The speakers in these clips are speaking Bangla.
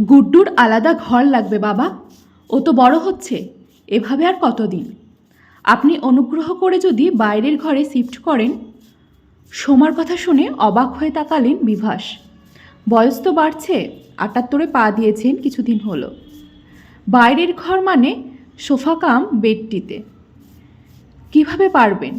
গুড্ডুর আলাদা ঘর লাগবে বাবা। ও তো বড় হচ্ছে। এভাবে আর কতদিন? আপনি অনুগ্রহ করে যদি বাইরের ঘরে শিফট করেন। সোমার কথা শুনে অবাক হয়ে তাকালেন বিভাস। বয়স তো বাড়ছে, আটাত্তরে পা দিয়েছেন কিছুদিন হলো। বাইরের ঘর মানে সোফা কাম বেডটিতে। কীভাবে পারবেন?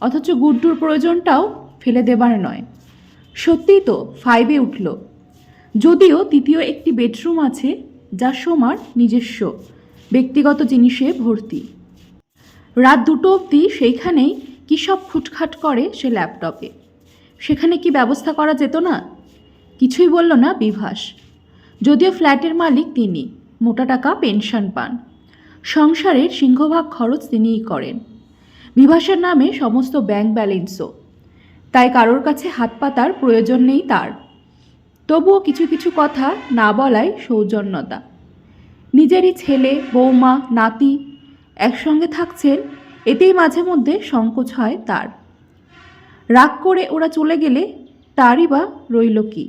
অথচ গুড্ডুর প্রয়োজনটাও ফেলে দেবার নয়। সত্যিই তো ফাইভে উঠল। যদিও তৃতীয় একটি বেডরুম আছে যা সোমার নিজস্ব, ব্যক্তিগত জিনিসে ভর্তি। রাত দুটো অবধি সেইখানেই কী সব খুটখাট করে সে ল্যাপটপে। সেখানে কি ব্যবস্থা করা যেত না? কিছুই বলল না বিভাস। যদিও ফ্ল্যাটের মালিক তিনি, মোটা টাকা পেনশন পান। সংসারের সিংহভাগ খরচ তিনিই করেন। বিভাসের নামে সমস্ত ব্যাংক ব্যালেন্সও। তাই কারোর কাছে হাত পাতার প্রয়োজন নেই তার। তবুও কিছু কিছু কথা না বলাই সৌজন্যতা। নিজেরই ছেলে, বৌমা, নাতি একসঙ্গে থাকছেন, এতেই মাঝে মধ্যে সংকোচ হয় তার। রাগ করে ওরা চলে গেলে তারই বা রইল কি?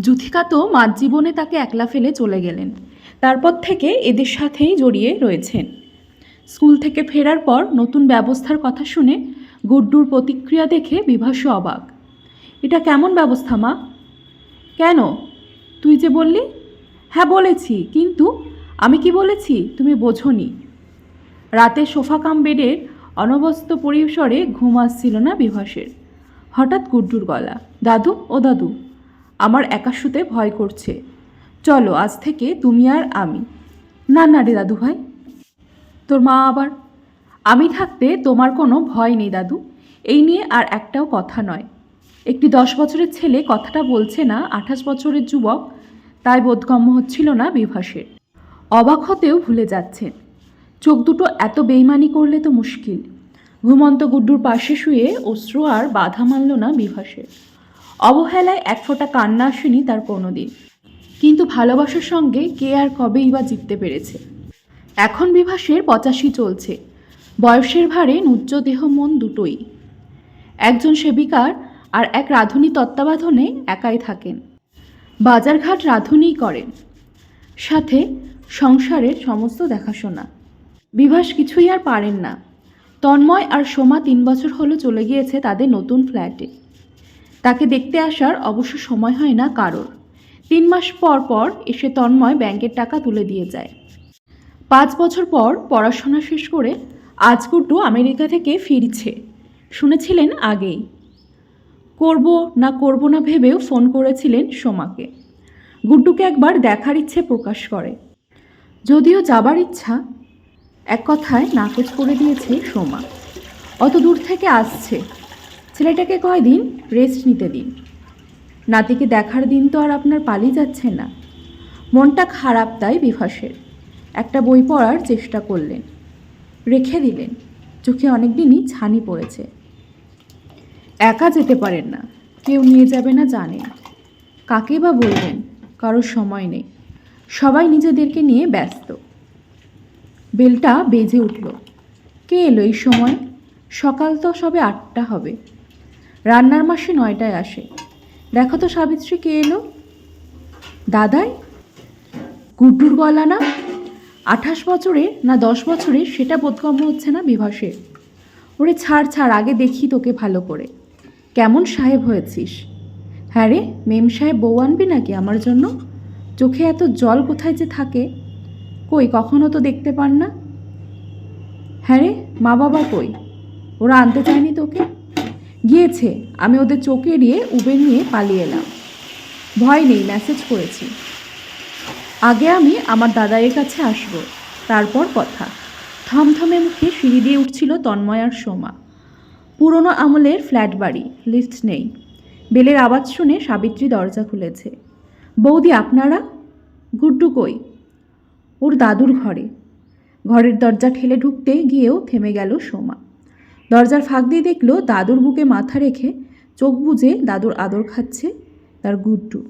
যুথিকা তো জীবনে তাকে একলা ফেলে চলে গেলেন। তারপর থেকে এদের সাথেই জড়িয়ে রয়েছেন। স্কুল থেকে ফেরার পর নতুন ব্যবস্থার কথা শুনে গুড্ডুর প্রতিক্রিয়া দেখে বিভাস অবাক। এটা কেমন ব্যবস্থা, মা? কেন? তুই যে বললি? হ্যাঁ বলেছি, কিন্তু আমি কি বলেছি তুমি বোঝনি? রাতে সোফা কাম বেডের অনবস্ত পরিসরে ঘুম আসছিল না বিভাসের। হঠাৎ গুড্ডুর গলা, দাদু, ও দাদু, আমার একা শুতে ভয় করছে। চলো, আজ থেকে তুমি আর আমি। না না রে দাদু ভাই। তোর মা আবার? আমি থাকতে তোমার কোনো ভয় নেই দাদু। এই নিয়ে আর একটাও কথা নয়। একটি দশ বছরের ছেলে কথাটা বলছে না, আঠাশ বছরের যুবক, তাই বোধগম্য হচ্ছিল না বিভাসের। অবাক হতেও ভুলে যাচ্ছেন। চোখ দুটো এত বেইমানি করলে তো মুশকিল। ঘুমন্ত গুড্ডুর পাশে শুয়ে অশ্রু আর বাধা মানল না বিভাসের। অবহেলায় এক ফোঁটা কান্না আসেনি তার কোনোদিন। কিন্তু ভালোবাসার সঙ্গে কে আর কবেই বা জিততে পেরেছে। এখন বিভাসের পঁচাশি চলছে। বয়সের ভারে নুজ্জ দেহ মন দুটোই। একজন সেবিকার আর এক রাঁধুনি তত্ত্বাবধানে একাই থাকেন। বাজারঘাট রাঁধুনিই করেন। সাথে সংসারের সমস্ত দেখাশোনা। বিভাস কিছুই আর পারেন না। তন্ময় আর সোমা তিন বছর হলো চলে গিয়েছে তাদের নতুন ফ্ল্যাটে। তাকে দেখতে আসার অবশ্য সময় হয় না কারোর। তিন মাস পর পর এসে তন্ময় ব্যাংকের টাকা তুলে দিয়ে যায়। পাঁচ বছর পর পড়াশোনা শেষ করে আজকুটু আমেরিকা থেকে ফিরছে। শুনেছিলেন আগেই। করব না করব না ভেবেও ফোন করেছিলেন সোমাকে। গুড্ডুকে একবার দেখার ইচ্ছে প্রকাশ করে। যদিও যাবার ইচ্ছা, এক কথায় নাকচ করে দিয়েছে সোমা। অত দূর থেকে আসছে। ছেলেটাকে কয়দিন রেস্ট নিতে দিন। নাতিকে দেখার দিন তো আর আপনার পালিয়ে যাচ্ছে না। মনটা খারাপ তাই বিভাসের। একটা বই পড়ার চেষ্টা করলেন। রেখে দিলেন। চোখে অনেক দিনই ছানি পড়েছে। একা যেতে পারেন না। কেউ নিয়ে যাবে না জানে। কাকে বা বলবেন? কারোর সময় নেই। সবাই নিজেদেরকে নিয়ে ব্যস্ত। বেলটা বেজে উঠল। কে এলো এই সময়? সকাল তো সবে আটটা হবে। রান্নার মাসে নয়টায় আসে। দেখো তো সাবিত্রী, কে এলো? দাদাই? গুড্ডুর গলা না? আঠাশ বছরে না দশ বছরে সেটা বোধগম্য হচ্ছে না বিভাসে ওরে ছাড় ছাড়, আগে দেখি তোকে ভালো করে। কেমন সাহেব হয়েছিস? হ্যাঁ রে, মেম সাহেব বউ আনবি নাকি আমার জন্য? চোখে এত জল কোথায় যে থাকে। কই, কখনো তো দেখতে পান না? হ্যাঁ রে, মা বাবা কই? ওরা আনতে চায়নি তোকে? গিয়েছে, আমি ওদের চোখে এড়িয়ে উবের নিয়ে পালিয়ে এলাম। ভয় নেই মেসেজ করেছি। আগে আমি আমার দাদাইয়ের কাছে আসব, তারপর কথা। থমথমে মুখে সিঁড়ি দিয়ে উঠছিল তন্ময় আর সোমা। পুরনো আমলের ফ্ল্যাট বাড়ি, লিফট নেই। বেলের আওয়াজ শুনে সাবিত্রী দরজা খুলেছে। বৌদি, আপনারা? গুড্ডু কই? ওর দাদুর ঘরে। ঘরের দরজা ঠেলে ঢুকতে গিয়েও থেমে গেল সোমা। দরজার ফাঁক দিয়ে দেখল দাদুর বুকে মাথা রেখে চোখ বুজে দাদুর আদর খাচ্ছে তার গুড্ডু।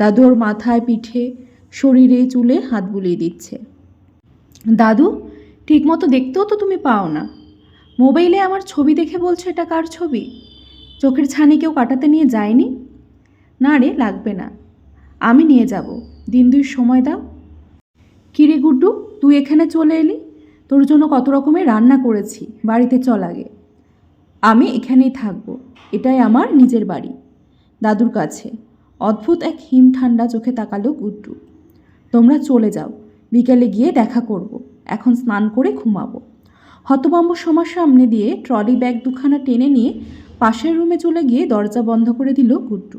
দাদু ওর মাথায় পিঠে, শরীরে, চুলে হাত বুলিয়ে দিচ্ছে। দাদু, ঠিকমতো দেখতেও তো তুমি পাও না মোবাইলে আমার ছবি দেখে বলছো, এটা কার ছবি? চোখের ছানি কেউ কাটাতে নিয়ে যায়নি? না রে, লাগবে না। আমি নিয়ে যাব। দিন দুই সময় দাও। কিরে গুড্ডু, তুই এখানে চলে এলি? তোর জন্য কত রকমের রান্না করেছি। বাড়িতে চল আগে। আমি এখানেই থাকব। এটাই আমার নিজের বাড়ি। দাদুর কাছে। অদ্ভুত এক হিম ঠান্ডা চোখে তাকালো গুড্ডু। তোমরা চলে যাও। বিকেলে গিয়ে দেখা করব। এখন স্নান করে ঘুমাবো। হতবম্ব সমার সামনে দিয়ে ট্রলি ব্যাগ দুখানা টেনে নিয়ে পাশের রুমে চলে গিয়ে দরজা বন্ধ করে দিল গুড্ডু।